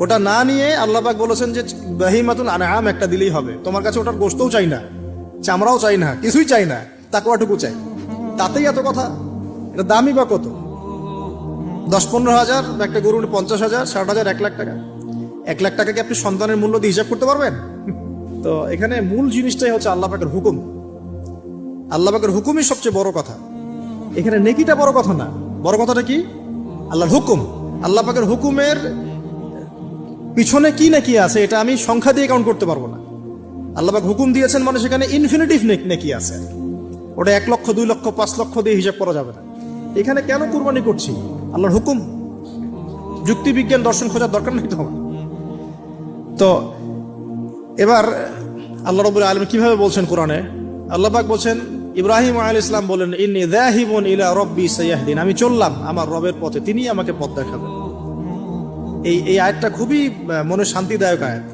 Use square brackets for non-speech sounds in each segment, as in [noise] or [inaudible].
ওটা না নিয়ে আল্লাহবাক বলেছেন যে বাহিমাতুল আনাম একটা দিলেই হবে। তোমার কাছে ওটার গোস্তও চাই না, চামড়াও চাই না, কিছুই চাই না তাকুয়াটুকু চাই। তাতেই এত কথা? এটা দামই বা কত? দশ পনেরো হাজার একটা গরু পঞ্চাশ হাজার, ষাট হাজার, এক লাখ টাকা। এক লাখ টাকাকে আপনি সন্তানের মূল্য দিয়ে হিসাব করতে পারবেন? [laughs] তো এখানে মূল জিনিসটাই হচ্ছে আল্লাহ পাকের হুকুম। আল্লাহ পাকের হুকুমই সবচেয়ে বড় কথা। এখানে নেকিটা বড় কথা না। বড় কথাটা কি? আল্লাহর হুকুম। আল্লাহ পাকের হুকুমের পিছনে কি না কি আছে, এটা আমি সংখ্যা দিয়ে কাউন্ট করতে পারব না। আল্লাহবাক হুকুম দিয়েছেন মানে সেখানে ইনফিনিটিভ নেকি আছে। ওটা এক লক্ষ, দুই লক্ষ, পাঁচ লক্ষ দিয়ে হিসাব করা যাবে না। এখানে কেন কুরবানি করছি? আল্লাহর হুকুম। যুক্তি বিজ্ঞান দর্শন খোঁজার দরকার নেই তো তো এবার আল্লাহ রবুল আলম কীভাবে বলছেন কোরআনে? আল্লাহবাক বলছেন, ইব্রাহিম আল ইসলাম বলেন ইন্নি দাহিবুন ইলা রব্বি সাইয়াহদিন। আমি চললাম আমার রবের পথে তিনি আমাকে পথ দেখাবেন। এই এই আয়াতটা খুবই মনে শান্তিদায়ক আয়াত।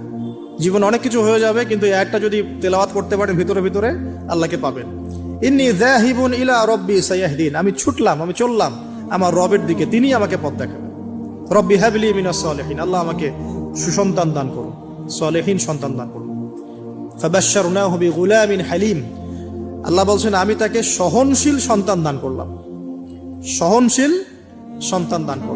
জীবনে অনেক কিছু হয়ে যাবে, কিন্তু এই আয়াতটা যদি তেলাওয়াত করতে পারেন, ভিতরে ভিতরে আল্লাহকে পাবেন। ইন্নি জাহিবুন ইলা রব্বি সাইয়াহদিন। আমি ছুটলাম, আমি চললাম, আমার রবের দিকে তিনি আমাকে পথ দেখাবেন। রব্বি হাবলি মিনাস সালেহিন। আল্লাহ আমাকে সুসন্তান দান করুন, সালেহিন সন্তান দান করুন। ফাবাশশারনাহু বিগুলামিন হালিম। আল্লাহ বলছেন, আমি তাকে সহনশীল সন্তান দান করলাম। সহনশীল সন্তান দান করলাম।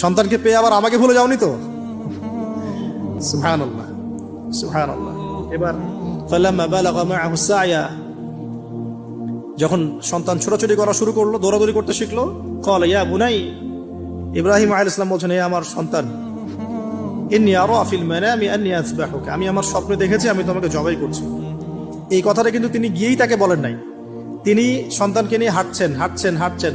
সন্তানকে পেয়ে আবার আমাকে ভুলে যাওনি তো? ফালাম্মা বালাগা মাআহু সায়া, যখন সন্তান ছোটাছুটি করা শুরু করল, দৌড়াদৌড়ি করতে শিখলো কল ইয়া বুনাই, ইব্রাহিম আলাইহিস সালাম বলছেন, হে আমার সন্তান আমি আমার স্বপ্নে দেখেছি, আমি তোমাকে জবাই করছি। এই কথাটা কিন্তু তিনি গিয়েই তাকে বলেন নাই। তিনি সন্তানকে নিয়ে হাঁটছেন হাঁটছেন হাঁটছেন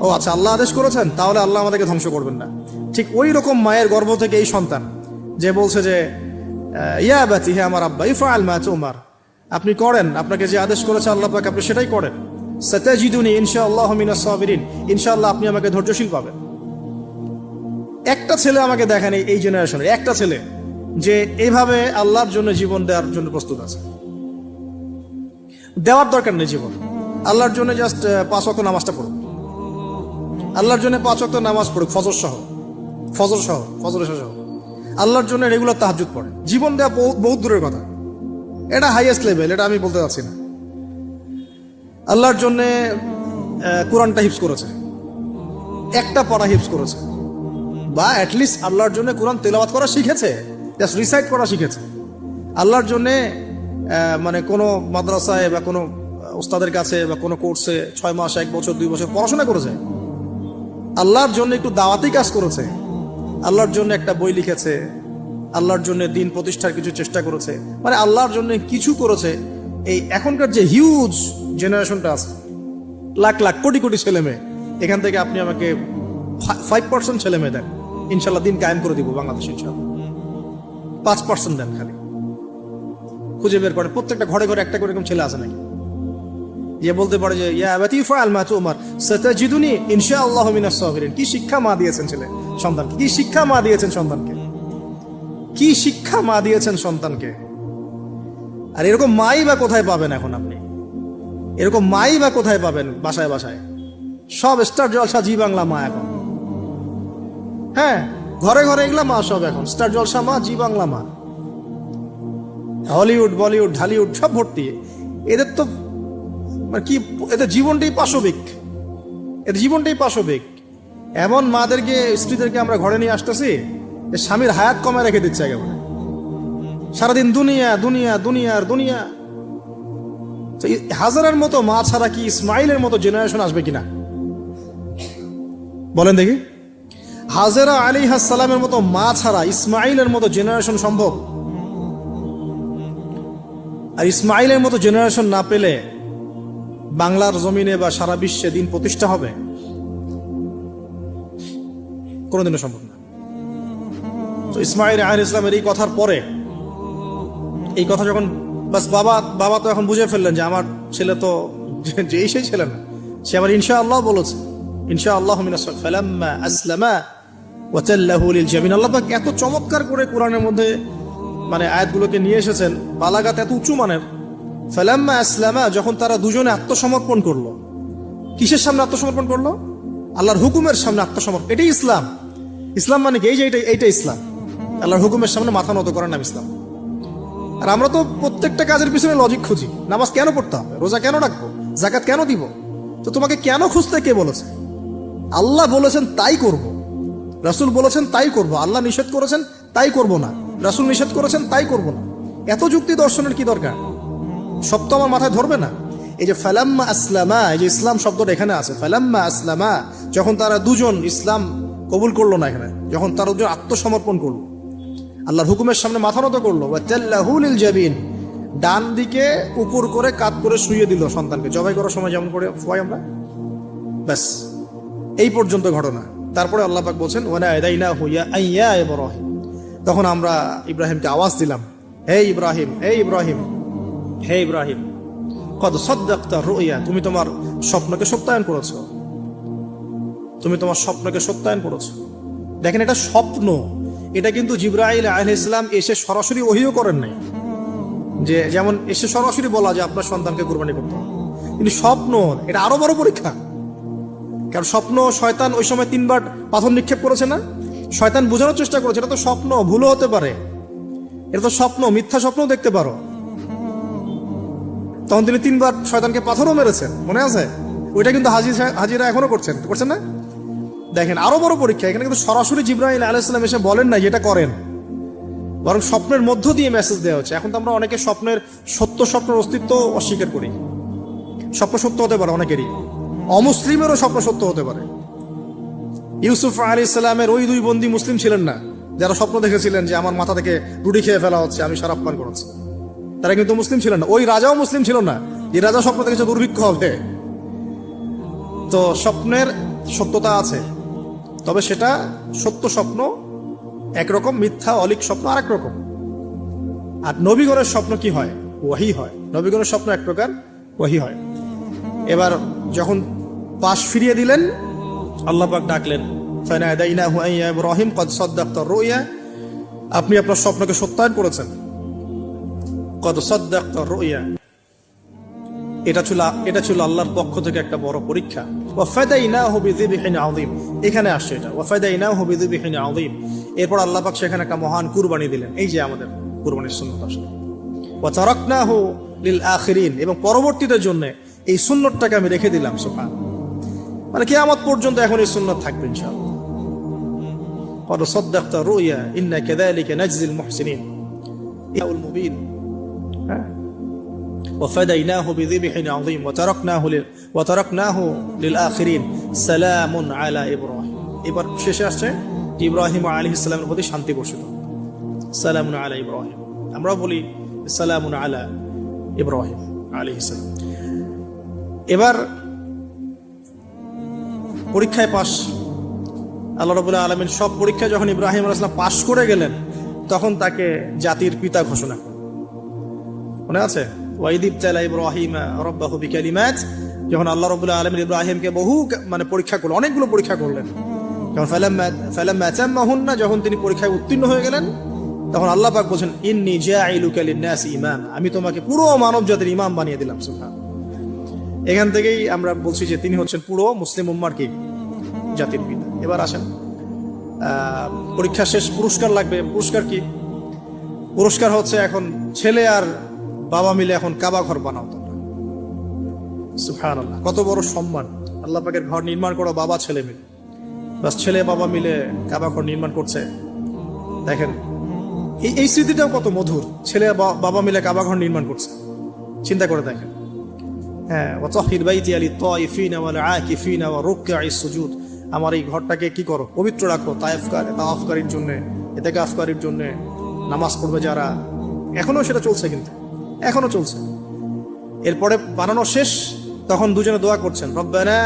ও আচ্ছা আল্লাহ আদেশ করেছেন, তাহলে আল্লাহ আমাদেরকে ধ্বংস করবেন না। ঠিক ওই রকম মায়ের গর্ভ থেকে এই সন্তান, যে বলছে যে ইয়া বাতি হে আমার আব্বা ইফা আল মাচ উমার। আপনি করেন, আপনাকে যে আদেশ করেছে আল্লাহ পাক, আপনি সেটাই করেন। সতাজিদুনি ইনশাআল্লাহ মিনাস সাবিরিন, ইনশাআল্লাহ আপনি আমাকে ধৈর্যশীল পাবেন। একটা ছেলে আমাকে দেখেন এই- জেনারেশনের একটা ছেলে, যে এইভাবে আল্লাহর জন্য জীবন দেওয়ার জন্য প্রস্তুত আছে। দেওয়ার দরকার নেই জীবন। আল্লাহর জন্য জাস্ট পাঁচ অক্ট নামাজটা পড়ুক আল্লাহর জন্য পাঁচ অক্ট নামাজ পড়ুক, ফজর সহ। ফজর সহ ফজর সহ। আল্লাহর জন্য রেগুলার তাহাজুদ পড়ে জীবন দেওয়া বহু- বহুত দূরের কথা। এটা হাইয়েস্ট লেভেল এটা আমি বলতে চাচ্ছি না। আল্লাহর জন্য কোরআনটা হিপস করেছে। একটা পড়া হিপস করেছে। বা অ্যাটলিস্ট আল্লাহর জন্য কোরআন তেলাওয়াত করা শিখেছে। জাস্ট রিসাইট করা শিখেছে। আল্লাহর জন্য মানে কোনো মাদ্রাসায় বা কোনো ওস্তাদের কাছে বা কোনো কোর্সে ছয় মাস, এক বছর, দুই বছর পড়াশোনা করেছে। আল্লাহর জন্য একটু দাওয়াতি কাজ করেছে। আল্লাহর জন্য একটা বই লিখেছে। আল্লাহর জন্য দিন প্রতিষ্ঠার কিছু চেষ্টা করেছে। মানে আল্লাহর জন্য কিছু করেছে। এই এখনকার যে হিউজ জেনারেশনটা আছে, লাখ লাখ কোটি কোটি ছেলে মেয়ে, এখান থেকে আপনি আমাকে ফাইভ পার্সেন্ট ছেলে মেয়ে দেন। ইনশাল্লাহ দিন কায়েম করে দিব বাংলাদেশ, ইনশাল্লাহ। পাঁচ পার্সেন্ট দেন খালি। খুঁজে বের করেন। প্রত্যেকটা ঘরে ঘরে একটা করে এরকম ছেলে আছে নাকি? যে বলতে পারে যে, ইয়া আবাতি ফাআল মা তুমার, সাতাজিদুনি ইনশাআল্লাহু মিনাস সাবিরিন কি শিক্ষা মা দিয়েছেন ছেলে সন্তানকে? কি শিক্ষা মা দিয়েছেন সন্তানকে? কি শিক্ষা মা দিয়েছেন সন্তানকে? আর এরকম মাই বা কোথায় পাবেন এখন আপনি? এরকম মাই বা কোথায় পাবেন বাসায় বাসায়? সব স্টার জলসা জি বাংলা মা এখন। হ্যাঁ ঘরে ঘরে এগুলা মা সব এখন। স্টার জলসা মা, জি বাংলা মা। হলিউড, বলিউড, ঢালিউড সব ভর্তি। এদের তো মানে কি এদের জীবনটাই পাশবিক। এদের জীবনটাই পাশবিক। এমন মাদেরকে, স্ত্রীদেরকে আমরা ঘরে নিয়ে আসতেছি, যে স্বামীর হায়াত কমে রেখে দিচ্ছে একেবারে। সারাদিন দুনিয়া দুনিয়া দুনিয়ার দুনিয়া। হাজারের মতো মা ছাড়া কি ইসমাইলের মতো জেনারেশন আসবে কিনা? বলেন দেখি। হাজেরা আলী সালামের মতো মা ছাড়া ইসমাইলের মতো জেনারেশন সম্ভব? আর ইসমাইলের মতো জেনারেশন না পেলে বাংলার জমিনে বা সারা বিশ্বে দিন প্রতিষ্ঠা হবে? কোনোদিনও সম্ভব না। তো ইসমাইল আহ ইসলামের এই কথার পরে, এই কথা যখন, বাস বাবা বাবা তো এখন বুঝে ফেললেন যে আমার ছেলে তো যেই সেই ছেলে না, সে আবার ইনশা আল্লাহ বলেছে ইনশা আল্লাহ ফালাম্মা আসলামা ওয়াতাল্লাহু লিল জামিন। আল্লাহ পাক এত চমৎকার করে কোরআনের মধ্যে মানে আয়াতগুলোকে নিয়ে এসেছেন বালাগাত এত উঁচু মানের ফালাম্মা আসলামা যখন তারা দুজনে আত্মসমর্পণ করল, কিসের সামনে আত্মসমর্পণ করল? আল্লাহর হুকুমের সামনে আত্মসমর্পণ। এটাই ইসলাম। ইসলাম মানে কি? এই যে এইটা এইটা ইসলাম। আল্লাহর হুকুমের সামনে মাথা নত করার নাম ইসলাম। আর আমরা তো প্রত্যেকটা কাজের পিছনে লজিক খুঁজি। নামাজ কেন পড়তে হবে? রোজা কেন রাখব? জাকাত কেন দিব? তো তোমাকে কেন খুঁজতে কে বলেছে? আল্লাহ বলেছেন, তাই করব। রাসূল বলেছেন, তাই করব। আল্লাহ নিষেধ করেছেন, তাই করব না। রাসূল নিষেধ করেছেন, তাই করব না। এত যুক্তি দর্শনের কি দরকার? সব তো আমার মাথায় ধরবে না। এই যে ফালাম্মা আসলামা, এই যে ইসলাম শব্দটা এখানে আছে। ফালাম্মা আসলামা, যখন তারা দুজন ইসলাম কবুল করল না এখানে, যখন তারা দুজন আত্মসমর্পণ করল, আল্লাহর হুকুমের সামনে মাথা নত করল জাবিন, ডান দিকে উপর করে কাত করে শুয়ে দিল সন্তানকে। জবাই করার সময় যেমন করে শুয়াই আমরা। ব্যাস, এই পর্যন্ত ঘটনা। তারপরে আল্লাহ পাক বলছেন এদাইনা হুইয়া ইব্রাহিম। তখন আমরা ইব্রাহিমকে আওয়াজ দিলাম, হে ইব্রাহিম হে ইব্রাহিম। হে ইব্রাহিম, কদ সদ্দাক্তা রুইয়া, তুমি তোমার স্বপ্নকে সত্যায়ন করেছ। তুমি তোমার স্বপ্নকে সত্যায়ন করেছ। দেখেন এটা স্বপ্ন। এটা কিন্তু জিব্রাইল আহ ইসলাম এসে সরাসরি ওহিও করেন নাই। যে যেমন এসে সরাসরি বলা যে আপনার সন্তানকে কোরবানি করতে কিন্তু স্বপ্ন, এটা আরও বড় পরীক্ষা। কারণ স্বপ্ন শয়তান ওই সময় তিনবার পাথর নিক্ষেপ করেছে না? শয়তান বোঝানোর চেষ্টা করেছে, এটা তো স্বপ্ন, ভুলও হতে পারে। এটা তো স্বপ্ন, মিথ্যা স্বপ্নও দেখতে পারো। তখন তিনি তিনবার শয়তানকে পাথরও মেরেছেন, মনে আছে? ওইটা কিন্তু হাজি হাজিরা এখনও করছেন। করছেন না? দেখেন, আরও বড় পরীক্ষা। এখানে কিন্তু সরাসরি জিব্রাহিম আলাইসালাম এসে বলেন না যেটা করেন। বরং স্বপ্নের মধ্য দিয়ে মেসেজ দেওয়া হচ্ছে। এখন তো আমরা অনেকে স্বপ্নের, সত্য স্বপ্নের অস্তিত্ব অস্বীকার করি। স্বপ্ন সত্য হতে পারে অনেকেরই। অমুসলিমেরও স্বপ্ন সত্য হতে পারে। ইউসুফ আলী ইসলামের ওই দুই বন্দী মুসলিম ছিলেন না, যারা স্বপ্ন দেখেছিলেন যে আমার মাথা থেকে রুটি খেয়ে ফেলা হচ্ছে, আমি সারাপ পান করাচ্ছি তারা কিন্তু মুসলিম ছিলেন না। ওই রাজাও মুসলিম ছিল না। যে রাজা স্বপ্ন দেখেছে দুর্ভিক্ষ হবে। তো স্বপ্নের সত্যতা আছে। তবে সেটা সত্য স্বপ্ন, একরকম মিথ্যা, অলিক স্বপ্ন আর রকম। আর নবীগণের স্বপ্ন কি হয়? ওয়াহি হয়। নবীগণের স্বপ্ন এক প্রকার, ওয়াহি হয়। এবার যখন পাশ ফিরিয়ে দিলেন, আল্লাহ পাক ডাকলেন ইব্রাহিম কদ সাদ্দাকতা রুইয়া আপনি আপনার স্বপ্নকে সত্যায়ন করেছেন। কদ সাদ্দাকতা রুইয়া এটা ছিল এটা ছিল আল্লাহর পক্ষ থেকে একটা বড় পরীক্ষা ওয়াফাদাইনাহু বিযিবহিন আযীম এখানে আসছে এটা ওয়াফাদাইনাহু বিযিবহিন আযীম এরপর আল্লাহ পাক সেখানে একটা মহান কুরবানি দিলেন এই যে আমাদের কুরবানির সুন্নাত আসলে ওয়া তারাকনাহু লিল আখিরিন এবং পরবর্তীদের জন্য এই সুন্নতটাকে আমি রেখে দিলাম সুবহান মানে কিয়ামত পর্যন্ত এখন এই সুন্নত থাকবে ইনশাআল্লাহ قد صدقت رؤيا إنا كذلك نجزي المحسنين ইয়াউল মুবিন হ্যাঁ وفديناه بذبح عظيم وتركناه لل... وتركناه للآخرين سلام على إبراهيم এবার শেষে আসছে যে ইব্রাহিম আলী ইসলামের প্রতি শান্তি বর্ষিত সালামুন আলা ইব্রাহিম আমরা বলি সালামুন আলা ইব্রাহিম আলী ইসলাম এবার পরীক্ষায় পাশ আল্লাহ রবুল্লাহ আলমিন সব পরীক্ষায় যখন ইব্রাহিম আলাইসলাম পাশ করে গেলেন তখন তাকে জাতির পিতা ঘোষণা করলেন মনে আছে ওয়াইদিব তালা ইব্রাহিম রব্বাহু বিকালিমাত, যখন আল্লাহ রবুল্লাহ আলমিন ইব্রাহিমকে বহু মানে পরীক্ষা করলেন, অনেকগুলো পরীক্ষা করলেন। যখন ফেলাম ম্যাচাম্মাহুন্না যখন তিনি পরীক্ষায় উত্তীর্ণ হয়ে গেলেন, তখন আল্লাহ পাক বলছেন, ইন্নি জাইলুকা লিন্নাস ইমাম। আমি তোমাকে পুরো মানব জাতির ইমাম বানিয়ে দিলাম সুবহান এখান থেকেই আমরা বলছি যে তিনি হচ্ছেন পুরো মুসলিম উম্মার কি? জাতির পিতা। এবার আসেন পরীক্ষা শেষ পুরস্কার লাগবে। পুরস্কার কি? পুরস্কার হচ্ছে এখন ছেলে আর বাবা মিলে এখন কাবা ঘর বানাও তোমরা। সুফান আল্লাহ কত বড় সম্মান। আল্লাহ পাকের ঘর নির্মাণ করো বাবা ছেলে মিলে। বাস ছেলে বাবা মিলে কাবা ঘর নির্মাণ করছে। দেখেন এই এই স্মৃতিটাও কত মধুর। ছেলে বাবা মিলে কাবা ঘর নির্মাণ করছে। চিন্তা করে দেখেন। হ্যাঁ ওয়াতাহির বাইতি আলি তাইফিনা ওয়াল আকিফিনা ওয়া রুকআই সুজুদ। আমার এই ঘরটাকে কি করো? পবিত্র রাখো তায়েফকার তাওয়াফকারীর জন্য ইতিকাফকারীর জন্য নামাজ পড়বে যারা। এখনও সেটা চলছে কিন্তু। এখনও চলছে। এরপরে বানানো শেষ তখন দুজনে দোয়া করছেন রব্বানা